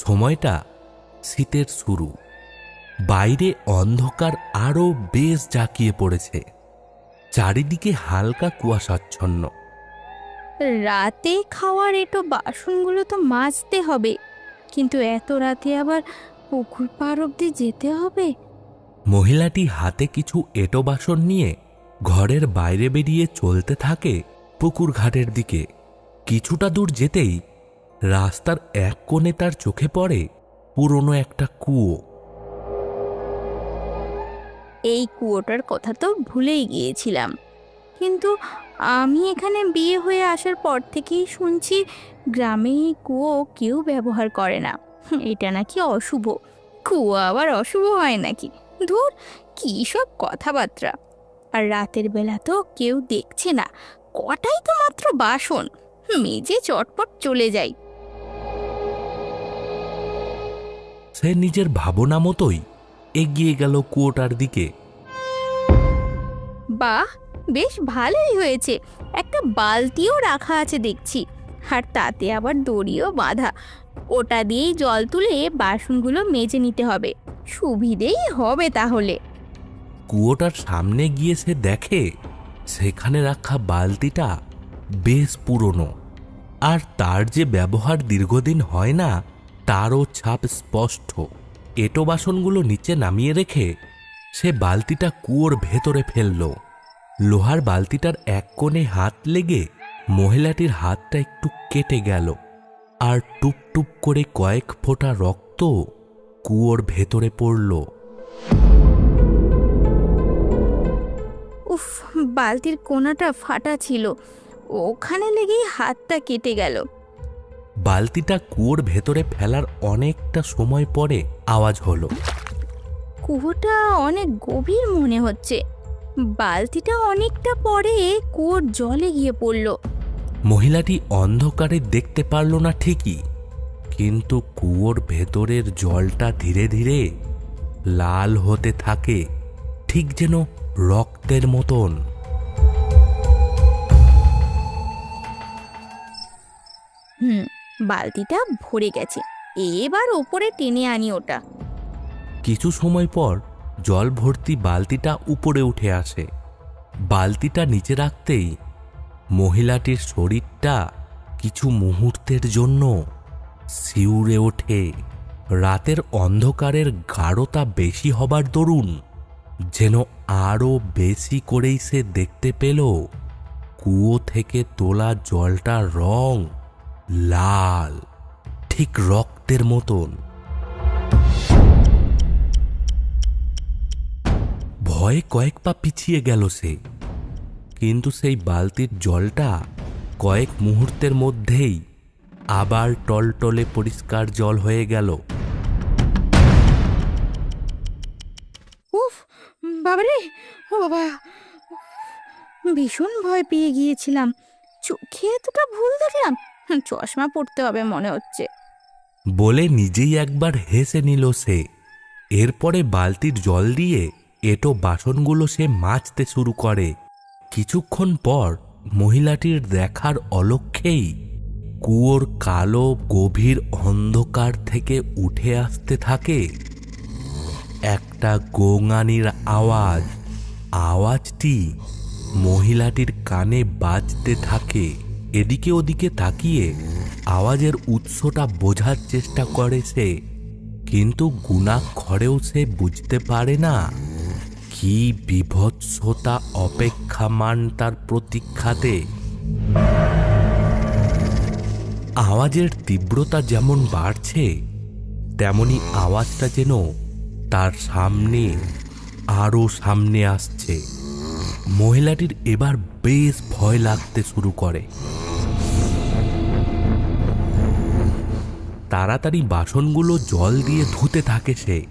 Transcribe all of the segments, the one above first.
সময়টা শীতের শুরু। বাইরে অন্ধকার আরও বেশ জাঁকিয়ে পড়েছে। চারিদিকে হালকা কুয়াশাচ্ছন্ন। রাতে খাওয়ার এটো বাসনগুলো তো মাজতে হবে কিন্তু এত রাতে আবার পুকুর পার অব্দি যেতে হবে? মহিলাটি হাতে কিছু এটো বাসন নিয়ে ঘরের বাইরে বেরিয়ে চলতে থাকে পুকুর ঘাটের দিকে। কিছুটা দূর যেতেই রাস্তার এক কোণে তার চোখে পড়ে পুরনো একটা কুয়ো। এই কুয়োটার কথা তো ভুলেই গিয়েছিলাম। কিন্তু আমি এখানে বিয়ে হয়ে আসার পর থেকেই শুনছি গ্রামে কুয়ো কেউ ব্যবহার করে না। এটা নাকি অশুভ। কুয়ো আবার অশুভ হয় নাকি? ধুর, কী সব কথাবার্তা। আর রাতের বেলা তো কেউ দেখছে না। কটাই তো মাত্র বাসন। মেজে চটপট চলে যাই সে নিজের ভাবনা মতোই এগিয়ে গেল কুয়োটার দিকে। বাহ বেশ ভালোই হয়েছে। একটা বালতিও রাখা আছে দেখছি। আর তাতে আবার দড়িও বাঁধা। ওটা দিয়েই জল তুলে বাসনগুলো মেজে নিতে হবে। সুবিধেই হবে তাহলে। কুয়োটার সামনে গিয়ে সে দেখে সেখানে রাখা বালতিটা বেশ পুরনো। আর তার যে ব্যবহার দীর্ঘদিন হয় না তারও ছাপ স্পষ্ট। এটো বাসনগুলো নিচে নামিয়ে রেখে সে বালতিটা কুয়োর ভেতরে ফেলল। লোহার বালতিটার এক কোণে হাত লেগে মহিলাটির হাতটা একটু কেটে গেল আর টুপ টুপ করে কয়েক ফোঁটা রক্ত কুয়োর ভেতরে পড়ল। উফ, বালতির কোনাটা ফাটা ছিল। ওখানে লেগেই হাতটা কেটে গেল। বালতিটা কুয়োর ভেতরে ফেলার অনেকটা সময় পরে আওয়াজ হলো। কুয়োটা অনেক গভীর মনে হচ্ছে। বালতিটা অনেকটা পরে কুয়োর জলে গিয়ে পড়ল। মহিলাটি অন্ধকারে দেখতে পারল না ঠিকই কিন্তু কুয়োর ভেতরের জলটা ধীরে ধীরে লাল হতে থাকে ঠিক যেন রক্তের মতন। হুম বালতিটা ভরে গেছে। এবার ওপরে টেনে আনি ওটা। কিছু সময় পর জল ভর্তি বালতিটা উপরে উঠে আসে। বালতিটা নিচে রাখতেই মহিলাটির শরীরটা কিছু মুহূর্তের জন্য শিউরে ওঠে। রাতের অন্ধকারের গাঢ়তা বেশি হবার দরুন যেন আরও বেশি করেই সে দেখতে পেল কুয়ো থেকে তোলা জলটার রং লাল, ঠিক রক্তের মতন। ভয়ে কয়েক পা পিছিয়ে গেল সে, কিন্তু সেই বালতির জলটা কয়েক মুহূর্তের মধ্যেই আবার টলটলে পরিষ্কার জল হয়ে গেল। উফ, বাবারে, ও বাবা ভীষণ ভয় পেয়ে গিয়েছিলাম। চোখে এতটা ভুল দেখলাম চশমা পড়তে হবে মনে হচ্ছে। বলে নিজেই একবার হেসে নিল সে। এরপরে বালতির জল দিয়ে এটো বাসনগুলো সে মাজতে শুরু করে। কিছুক্ষণ পর মহিলাটির দেখার অলক্ষেই কুয়োর কালো, গভীর অন্ধকার থেকে উঠে আসতে থাকে একটা গোঙানির আওয়াজ। আওয়াজটি মহিলাটির কানে বাজতে থাকে। এদিকে ওদিকে তাকিয়ে আওয়াজের উৎসটা বোঝার চেষ্টা করে সে। কিন্তু গুণাক্ষরেও সে বুঝতে পারে না কি বিভৎসতা অপেক্ষামান তার প্রতীক্ষাতে। আওয়াজের তীব্রতা যেমন বাড়ছে, তেমনি আওয়াজটা যেন তার সামনে আরও সামনে আসছে। মহিলাটির এবার বেশ ভয় লাগতে শুরু করে। তাড়াতাড়ি বাসনগুলো জল দিয়ে ধুতে থাকে সে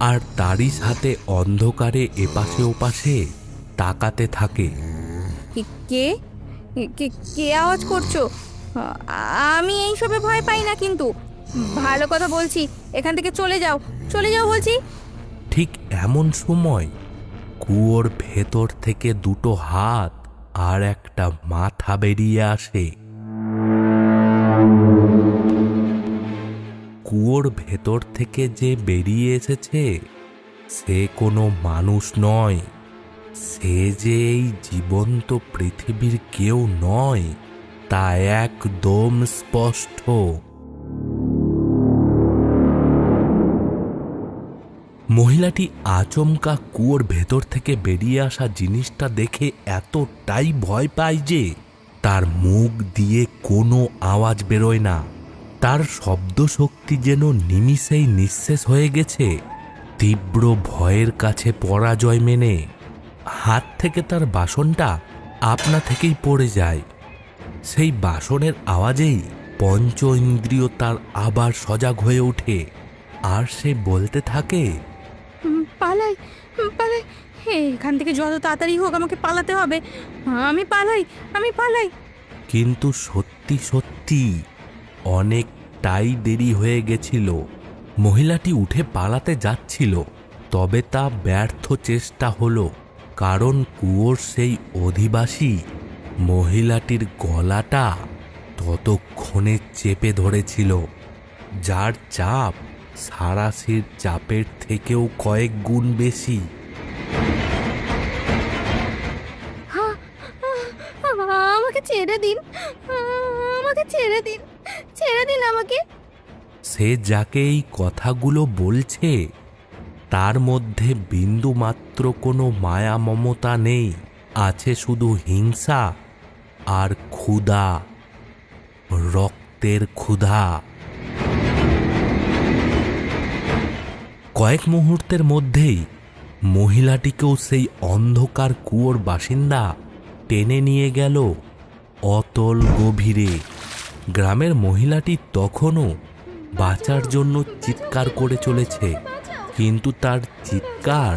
আর তারই সাথে অন্ধকারে এপাশে ওপাশে তাকাতে থাকে। কি- কে? আওয়াজ করছ? আমি এইসবে ভয় পাই না কিন্তু। ভালো কথা বলছি এখান থেকে চলে যাও চলে যাও বলছি। ঠিক এমন সময় কুয়োর ভেতর থেকে দুটো হাত আর একটা মাথা বেরিয়ে আসে। কুয়োর ভেতর থেকে যে বেরিয়ে এসেছে, সে কোনো মানুষ নয়। সে যে এই জীবন্ত পৃথিবীর কেউ নয়, তা একদম স্পষ্ট। মহিলাটি আচমকা কুয়োর ভেতর থেকে বেরিয়ে আসা জিনিসটা দেখে এতটাই ভয় পায় যে তার মুখ দিয়ে কোনো আওয়াজ বেরোয় না। তার শব্দ শক্তি যেন নিমিষেই নিঃশেষ হয়ে গেছে। তীব্র ভয়ের কাছে পরাজয় মেনে হাত থেকে তার বাসনটা আপনা থেকেই পড়ে যায়। সেই বাসনের আওয়াজেই পঞ্চ ইন্দ্রিয় তার আবার সজাগ হয়ে ওঠে। আর সে বলতে থাকে পালাই পালাই। এখান থেকে যত তাড়াতাড়ি হোক আমাকে পালাতে হবে। আমি পালাই আমি পালাই। কিন্তু সত্যি সত্যি অনেকটাই দেরি হয়ে গেছিল। মহিলাটি উঠে পালাতে যাচ্ছিল, তবে তা ব্যর্থ চেষ্টা হলো, কারণ কুয়োর সেই অধিবাসী মহিলাটির গলাটা ততক্ষণে চেপে ধরেছিল, যার চাপ সারাশির চাপের থেকেও কয়েক গুণ বেশি। হা, আমাকে ছেড়ে দিন। আমাকে ছেড়ে দিন। ছেড়ে দিন আমাকে। সে যাকে এই কথাগুলো বলছে তার মধ্যে বিন্দু মাত্র কোনো মায়া মমতা নেই। আছে শুধু হিংসা আর ক্ষুধা রক্তের ক্ষুধা। কয়েক মুহূর্তের মধ্যেই মহিলাটিকেও সেই অন্ধকার কুয়োর বাসিন্দা টেনে নিয়ে গেল অতল গভীরে। গ্রামের মহিলাটি তখনও বাঁচার জন্য চিৎকার করে চলেছে, কিন্তু তার চিৎকার